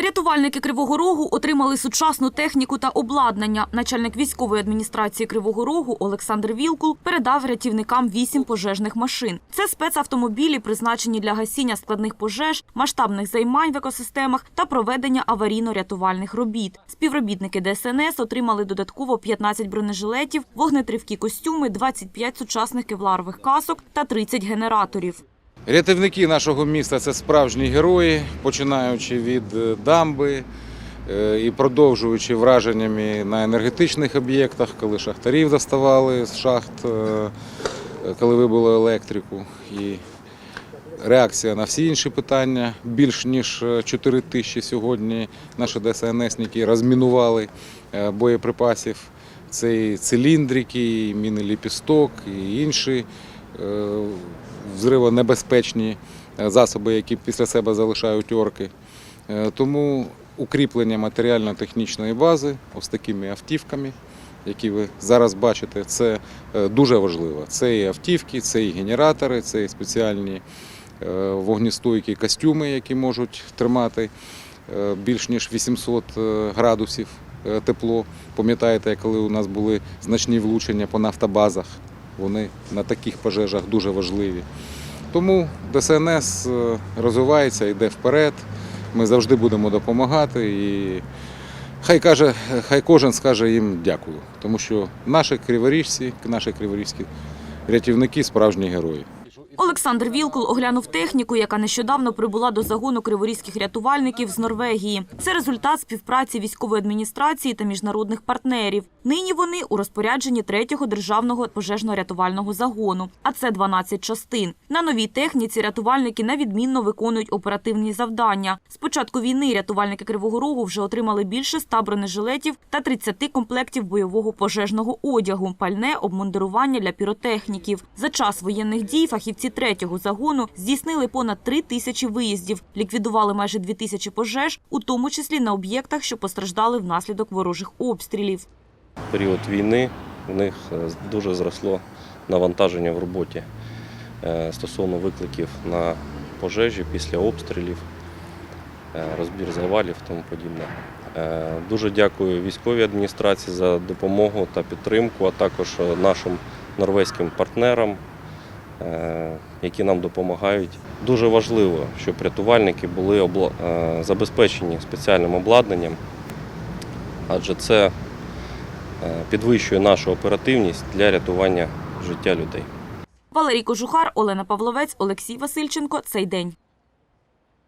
Рятувальники Кривого Рогу отримали сучасну техніку та обладнання. Начальник військової адміністрації Кривого Рогу Олександр Вілкул передав рятівникам вісім пожежних машин. Це спецавтомобілі, призначені для гасіння складних пожеж, масштабних займань в екосистемах та проведення аварійно-рятувальних робіт. Співробітники ДСНС отримали додатково 15 бронежилетів, вогнетривкі костюми, 25 сучасних кевларових касок та 30 генераторів. Рятівники нашого міста це справжні герої, починаючи від е, дамби е, і продовжуючи враженнями на енергетичних об'єктах, коли шахтарів доставали з шахт, е, коли вибило електрику. І реакція на всі інші питання. Більш ніж 4 тисячі сьогодні наші ДСНСники розмінували боєприпасів. Це і циліндрики, і міни ліпісток, і інші взривонебезпечні е, засоби, які після себе залишають орки. Е, Тому укріплення матеріально-технічної бази ось такими автівками, які ви зараз бачите, це е, дуже важливо. Це і автівки, це і генератори, це і спеціальні вогнестойкі костюми, які можуть тримати більш ніж 800 е, градусів тепло. Пам'ятаєте, коли у нас були значні влучення по нафтобазах, вони на таких пожежах дуже важливі. Тому ДСНС е, розвивається, йде вперед. Ми завжди будемо допомагати. І хай каже, хай кожен скаже їм дякую, тому що наші криворіжці, наші криворізькі рятівники справжні герої. Олександр Вілкул оглянув техніку, яка нещодавно прибула до загону криворізьких рятувальників з Норвегії. Це результат співпраці військової адміністрації та міжнародних партнерів. Нині вони у розпорядженні третього державного пожежно-рятувального загону, а це 12 частин. На новій техніці рятувальники невідмінно виконують оперативні завдання. З початку війни рятувальники Кривого Рогу вже отримали більше 100 бронежилетів та 30 комплектів бойового пожежного одягу, пальне, обмундирування для піротехніків. За час воєнних дій фахівці третього загону здійснили понад 3 тисячі виїздів, ліквідували майже 2 тисячі пожеж, у тому числі на об'єктах, що постраждали внаслідок ворожих обстрілів. В період війни в них е, дуже зросло навантаження в роботі е, стосовно викликів на пожежі після обстрілів, е, розбір завалів і тому подібне. Дуже дякую військовій адміністрації за допомогу та підтримку, а також нашим норвезьким партнерам, які нам допомагають. Дуже важливо, щоб рятувальники були е, забезпечені спеціальним обладнанням, адже це е, підвищує нашу оперативність для рятування життя людей. Валерій Кожухар, Олена Павловець, Олексій Васильченко. Цей день.